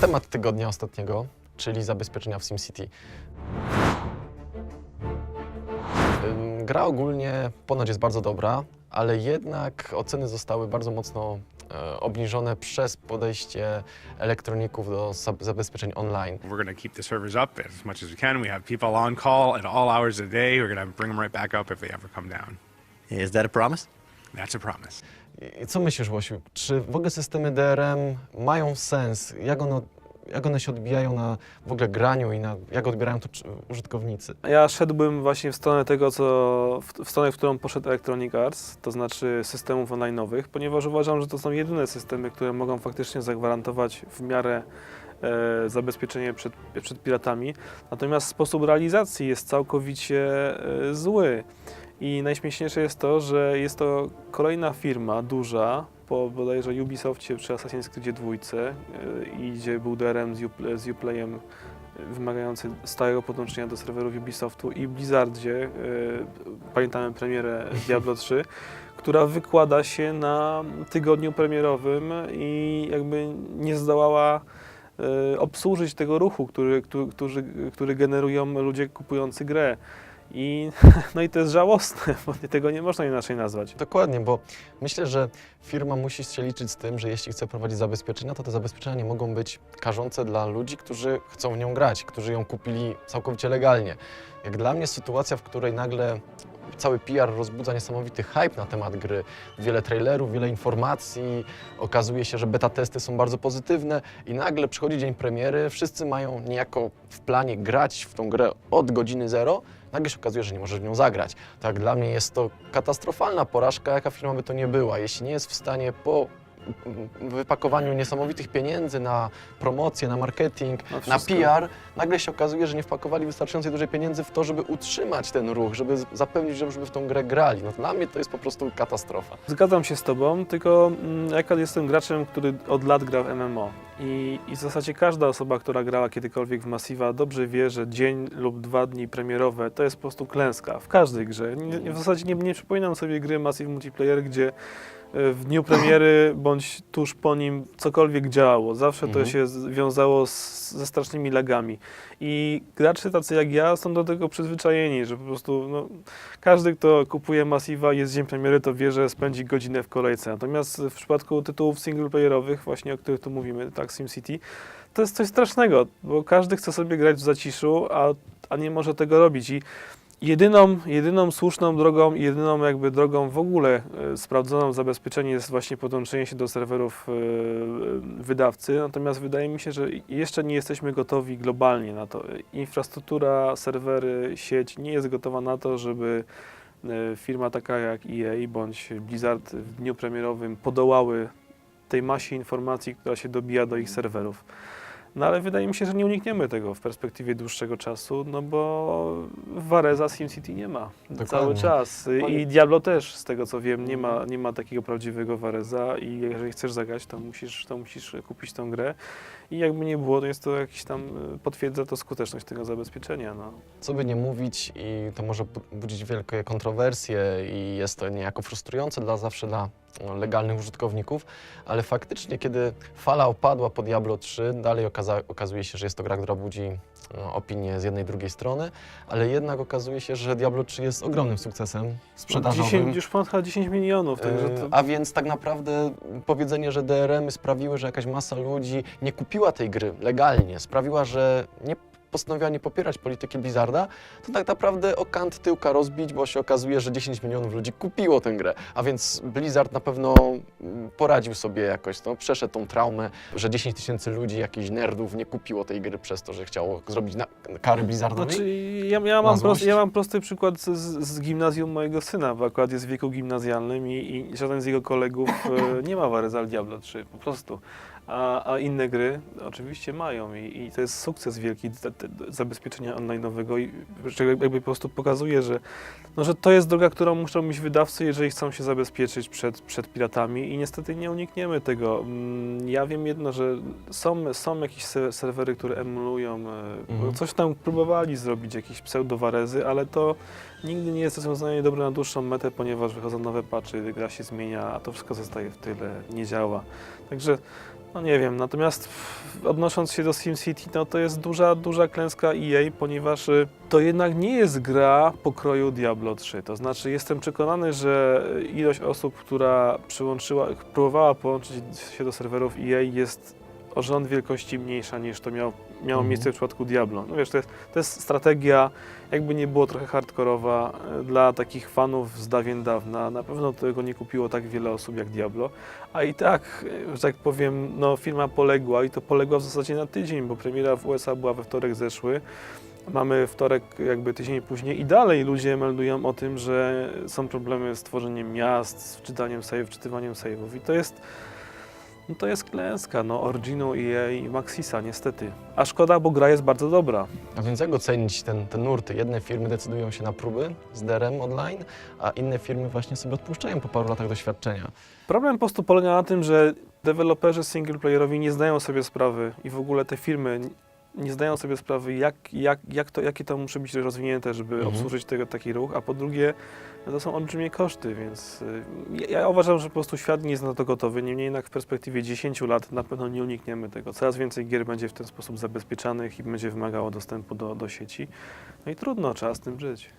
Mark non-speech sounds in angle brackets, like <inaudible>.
temat tygodnia ostatniego, czyli zabezpieczenia w SimCity. Gra ogólnie ponoć jest bardzo dobra, ale jednak oceny zostały bardzo mocno e, obniżone przez podejście elektroników do zab- zabezpieczeń online. We're going to keep the servers up as much as we can. We have people on call at all hours of the day. We're going to bring them right back up if they ever come down. Is that a promise? That's a promise. I co myślisz, Łosiu? Czy w ogóle systemy DRM mają sens? Jak one, jak one się odbijają na w ogóle graniu i na, jak odbierają to użytkownicy? Ja szedłbym właśnie w stronę tego, co w, w stronę, w którą poszedł Electronic Arts, to znaczy systemów online'owych, ponieważ uważam, że to są jedyne systemy, które mogą faktycznie zagwarantować w miarę e, zabezpieczenie przed, przed piratami. Natomiast sposób realizacji jest całkowicie e, zły. I najśmieszniejsze jest to, że jest to kolejna firma duża, po bodajże Ubisoftie czy Assassin's Creed 2 e, gdzie był DRM z, Uplay, z Uplayem wymagający stałego podłączenia do serwerów Ubisoftu i Blizzardzie, e, pamiętamy premierę <laughs> Diablo 3, która wykłada się na tygodniu premierowym i jakby nie zdołała e, obsłużyć tego ruchu, który, który, który generują ludzie kupujący grę. I, <laughs> no i to jest żałosne, bo tego nie można inaczej nazwać. Dokładnie, bo myślę, że firma musi się liczyć z tym, że jeśli chce prowadzić zabezpieczenia, to te zabezpieczenia nie mogą być karzące dla ludzi, którzy chcą w nią grać, którzy ją kupili całkowicie legalnie. Jak dla mnie sytuacja, w której nagle cały PR rozbudza niesamowity hype na temat gry, wiele trailerów, wiele informacji, okazuje się, że beta testy są bardzo pozytywne i nagle przychodzi dzień premiery, wszyscy mają niejako w planie grać w tą grę od godziny zero, nagle się okazuje, że nie możesz w nią zagrać. Tak, dla mnie jest to katastrofalna porażka, jaka firma by to nie była. Jeśli nie jest w stanie po wypakowaniu niesamowitych pieniędzy na promocję, na marketing, Na na wszystko. PR, nagle się okazuje, że nie wpakowali wystarczającej dużej pieniędzy w to, żeby utrzymać ten ruch, żeby zapewnić, żeby w tą grę grali. No, dla mnie to jest po prostu katastrofa. Zgadzam się z Tobą, tylko mm, ja jestem graczem, który od lat gra w MMO. I, I w zasadzie każda osoba, która grała kiedykolwiek w Massiva, dobrze wie, że dzień lub dwa dni premierowe to jest po prostu klęska w każdej grze. Nie, w zasadzie nie, nie przypominam sobie gry Massive Multiplayer, gdzie e, w dniu premiery bądź tuż po nim cokolwiek działało. Zawsze to Mhm. się wiązało z, ze strasznymi lagami. I gracze tacy jak ja są do tego przyzwyczajeni, że po prostu no, każdy, kto kupuje Massiva jest dzień premiery, to wie, że spędzi godzinę w kolejce. Natomiast w przypadku tytułów singleplayerowych, właśnie o których tu mówimy, tak SimCity, to jest coś strasznego, bo każdy chce sobie grać w zaciszu, a, a nie może tego robić. I jedyną, jedyną słuszną drogą, i jedyną jakby drogą w ogóle e, sprawdzoną w zabezpieczeniu jest właśnie podłączenie się do serwerów e, wydawcy. Natomiast wydaje mi się, że jeszcze nie jesteśmy gotowi globalnie na to. Infrastruktura, serwery, sieć nie jest gotowa na to, żeby e, firma taka jak EA bądź Blizzard w dniu premierowym podołały tej masie informacji, która się dobija do ich serwerów. No ale wydaje mi się, że nie unikniemy tego w perspektywie dłuższego czasu, no bo Vareza SimCity nie ma Dokładnie. cały czas. I Diablo też, z tego co wiem, nie ma, nie ma takiego prawdziwego Vareza i jeżeli chcesz zagrać, to musisz, to musisz kupić tą grę. I jakby nie było, to jest to jakiś tam, y, potwierdza to skuteczność tego zabezpieczenia. No. Co by nie mówić i to może bu- budzić wielkie kontrowersje i jest to niejako frustrujące dla zawsze dla no, legalnych użytkowników, ale faktycznie kiedy fala opadła po Diablo 3, dalej okaza- okazuje się, że jest to gra, która budzi no, opinię z jednej i drugiej strony, ale jednak okazuje się, że Diablo 3 jest ogromnym sukcesem sprzedażowym. 10, już ponad 10 milionów, także to... E, A więc tak naprawdę powiedzenie, że DRM-y sprawiły, że jakaś masa ludzi nie kupiła tej gry legalnie, sprawiła, że nie postanowiła nie popierać polityki Blizzarda, to tak naprawdę o kant tyłka rozbić, bo się okazuje, że 10 milionów ludzi kupiło tę grę. A więc Blizzard na pewno mm, poradził sobie jakoś, no, przeszedł tą traumę, że 10 tysięcy ludzi, jakichś nerdów nie kupiło tej gry przez to, że chciało zrobić na, kary Blizzardowi. Znaczy, ja, ja, mam ja mam prosty przykład z, z gimnazjum mojego syna, bo akurat jest w wieku gimnazjalnym i, i żaden z jego kolegów e, nie ma Varezal Diablo 3, po prostu. A, a inne gry oczywiście mają i, i to jest sukces wielki zabezpieczenia online'owego i że jakby po prostu pokazuje, że, no, że to jest droga, którą muszą iść wydawcy, jeżeli chcą się zabezpieczyć przed, przed piratami i niestety nie unikniemy tego. Mm, Ja wiem jedno, że są, są jakieś se- serwery, które emulują, e, Mhm. coś tam próbowali zrobić, jakieś pseudowarezy, ale to nigdy nie jest rozwiązanie dobre na dłuższą metę, ponieważ wychodzą nowe patchy, gra się zmienia, a to wszystko zostaje w tyle, nie działa. Także No nie wiem, natomiast odnosząc się do SimCity, no to jest duża, duża klęska EA, ponieważ y, to jednak nie jest gra pokroju Diablo 3. To znaczy jestem przekonany, że ilość osób, która przyłączyła, próbowała połączyć się do serwerów EA jest o rząd wielkości mniejsza niż to miało, miało Mhm. miejsce w przypadku Diablo. No wiesz, to jest, to jest strategia, jakby nie było trochę hardkorowa y, dla takich fanów z dawien dawna. Na pewno tego nie kupiło tak wiele osób jak Diablo. A i tak, e, że tak powiem, no, firma poległa i to poległa w zasadzie na tydzień, bo premiera w USA była we wtorek zeszły. Mamy wtorek jakby tydzień później i dalej ludzie meldują o tym, że są problemy z tworzeniem miast, z wczytaniem save, wczytywaniem save'ów i to jest, no to jest klęska, no, Originu, EA i Maxisa niestety. A szkoda, bo gra jest bardzo dobra. A więc jak ocenić ten, te nurty? Jedne firmy decydują się na próby z DRM online, a inne firmy właśnie sobie odpuszczają po paru latach doświadczenia. Problem po prostu polega na tym, że deweloperzy singleplayerowi nie zdają sobie sprawy i w ogóle te firmy nie zdają sobie sprawy, jak, jak, jak to, jakie to musi być rozwinięte, żeby Mhm. obsłużyć tego, taki ruch, a po drugie no to są olbrzymie koszty, więc y, ja, ja uważam, że po prostu świat nie jest na to gotowy, niemniej jednak w perspektywie 10 lat na pewno nie unikniemy tego. Coraz więcej gier będzie w ten sposób zabezpieczanych i będzie wymagało dostępu do, do sieci. No i trudno, trzeba z tym żyć.